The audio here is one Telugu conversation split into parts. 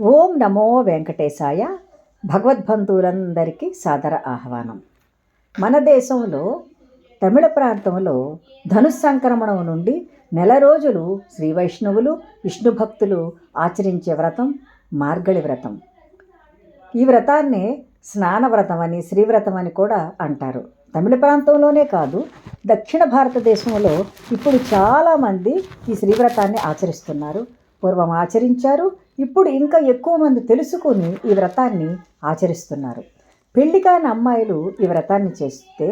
ఓం నమో వెంకటేశాయ భగవద్బంధువులందరికీ సాదర ఆహ్వానం. మన దేశంలో తమిళ ప్రాంతంలో ధనుస్సంక్రమణం నుండి నెల రోజులు శ్రీ వైష్ణవులు విష్ణు భక్తులు ఆచరించే వ్రతం మార్గళి వ్రతం. ఈ వ్రతాన్ని స్నాన వ్రతం అని శ్రీవ్రతం అని కూడా అంటారు. తమిళ ప్రాంతంలోనే కాదు దక్షిణ భారతదేశంలో ఇప్పుడు చాలామంది ఈ శ్రీవ్రతాన్ని ఆచరిస్తున్నారు. పూర్వం ఆచరించారు ఇప్పుడు ఇంకా ఎక్కువ మంది తెలుసుకొని ఈ వ్రతాన్ని ఆచరిస్తున్నారు. పెళ్ళి కాని అమ్మాయిలు ఈ వ్రతాన్ని చేస్తే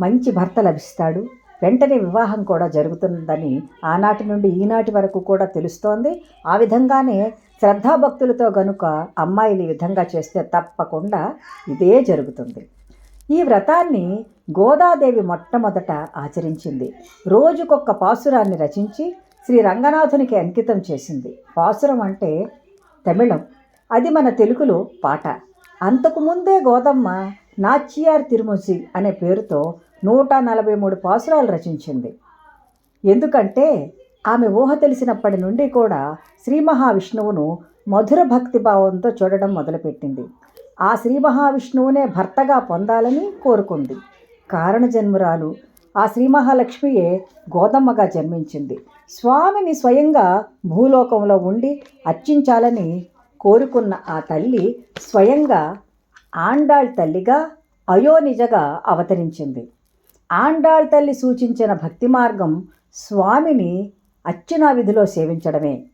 మంచి భర్త లభిస్తాడు. వెంటనే వివాహం కూడా జరుగుతుందని ఆనాటి నుండి ఈనాటి వరకు కూడా తెలుస్తోంది. ఆ విధంగానే శ్రద్ధాభక్తులతో గనుక అమ్మాయిలు ఈ విధంగా చేస్తే తప్పకుండా ఇదే జరుగుతుంది. ఈ వ్రతాన్ని గోదాదేవి మొట్టమొదట ఆచరించింది. రోజుకొక్క పాసురాన్ని రచించి శ్రీ రంగనాథునికి అంకితం చేసింది. పాసురం అంటే తమిళం. అది మన తెలుగులో పాట. అంతకుముందే గోదమ్మ నాచియార్ తిరుమసి అనే పేరుతో నూట నలభై మూడు పాసురాలు రచించింది. ఎందుకంటే ఆమె ఊహ తెలిసినప్పటి నుండి కూడా శ్రీ మహావిష్ణువును మధుర భక్తి భావంతో చూడడం మొదలుపెట్టింది. ఆ శ్రీ మహావిష్ణువునే భర్తగా పొందాలని కోరుకుంది. కారణ జన్మురాలు ఆ శ్రీ మహాలక్ష్మియే గోదమ్మగా జన్మించింది. స్వామిని స్వయంగా భూలోకంలో ఉండి అర్చించాలని కోరుకున్న ఆ తల్లి స్వయంగా ఆండాళ్ తల్లిగా అయోనిజగా అవతరించింది. ఆండాళ్ తల్లి సూచించిన భక్తి మార్గం స్వామిని అర్చనా విధిలో సేవించడమే.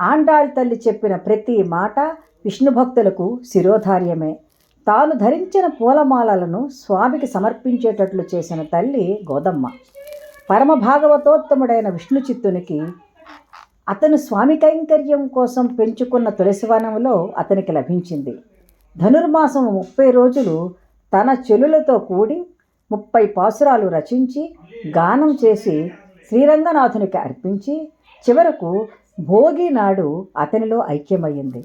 ఆండాళ్ తల్లి చెప్పిన ప్రతి మాట విష్ణు భక్తులకు శిరోధార్యమే. తాను ధరించిన పూలమాలలను స్వామికి సమర్పించేటట్లు చేసిన తల్లి గోదమ్మ. పరమ భాగవతోత్తముడైన విష్ణు చిత్తునికి అతను స్వామి కైంకర్యం కోసం పెంచుకున్న తులసివనంలో అతనికి లభించింది. ధనుర్మాసం ముప్పై రోజులు తన చెలులతో కూడి ముప్పై పాసురాలు రచించి గానం చేసి శ్రీరంగనాథునికి అర్పించి చివరకు భోగి నాడు అతనిలో ఐక్యమయ్యింది.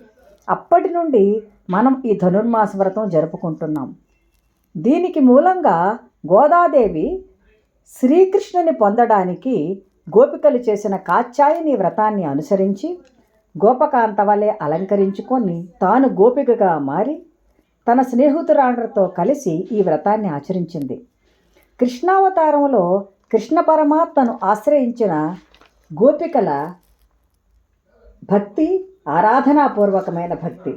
అప్పటి నుండి మనం ఈ ధనుర్మాస వ్రతం జరుపుకుంటున్నాం. దీనికి మూలంగా గోదాదేవి శ్రీకృష్ణుని పొందడానికి గోపికలు చేసిన కాచ్యాయని వ్రతాన్ని అనుసరించి గోపకాంత వలె అలంకరించుకొని తాను గోపికగా మారి తన స్నేహితురాండ్రతో కలిసి ఈ వ్రతాన్ని ఆచరించింది. కృష్ణావతారంలో కృష్ణ పరమాత్మను ఆశ్రయించిన గోపికల భక్తి ఆరాధనాపూర్వకమైన భక్తి.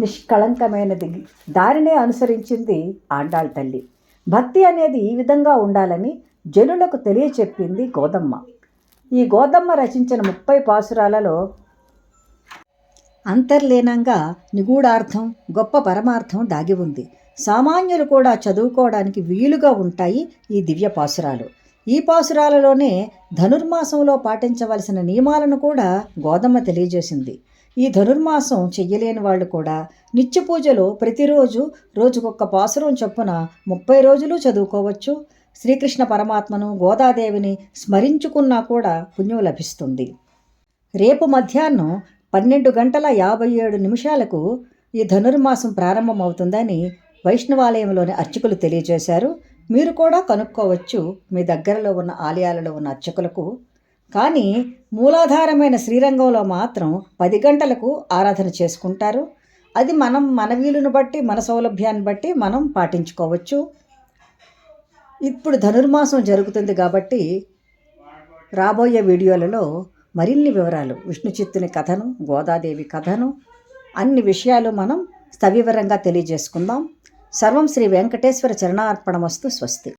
నిష్కళంకమైనది. దారినే అనుసరించింది ఆండాళ్ తల్లి. భక్తి అనేది ఈ విధంగా ఉండాలని జనులకు తెలియచెప్పింది గోదమ్మ. ఈ గోదమ్మ రచించిన ముప్పై పాసురాలలో అంతర్లీనంగా నిగూఢార్థం గొప్ప పరమార్థం దాగి ఉంది. సామాన్యులు కూడా చదువుకోవడానికి వీలుగా ఉంటాయి ఈ దివ్య పాసురాలు. ఈ పాసురాలలోనే ధనుర్మాసంలో పాటించవలసిన నియమాలను కూడా గోదమ్మ తెలియజేసింది. ఈ ధనుర్మాసం చెయ్యలేని వాళ్ళు కూడా నిత్య పూజలో ప్రతిరోజు రోజుకొక్క పాసురం చొప్పున ముప్పై రోజులు చదువుకోవచ్చు. శ్రీకృష్ణ పరమాత్మను గోదాదేవిని స్మరించుకున్నా కూడా పుణ్యం లభిస్తుంది. రేపు మధ్యాహ్నం పన్నెండు గంటల యాభై ఏడు నిమిషాలకు ఈ ధనుర్మాసం ప్రారంభమవుతుందని వైష్ణవాలయంలోని అర్చకులు తెలియజేశారు. మీరు కూడా కనుక్కోవచ్చు మీ దగ్గరలో ఉన్న ఆలయాలలో ఉన్న అర్చకులకు. కానీ మూలాధారమైన శ్రీరంగంలో మాత్రం పది గంటలకు ఆరాధన చేసుకుంటారు. అది మనం మన వీలును బట్టి మన సౌలభ్యాన్ని బట్టి మనం పాటించుకోవచ్చు. ఇప్పుడు ధనుర్మాసం జరుగుతుంది కాబట్టి రాబోయే వీడియోలలో మరిన్ని వివరాలు. విష్ణు చిత్తుని కథను గోదాదేవి కథను అన్ని విషయాలు మనం సవివరంగా తెలియజేసుకుందాం. సర్వం శ్రీ వెంకటేశ్వర చరణార్పణమస్తు స్వస్తి.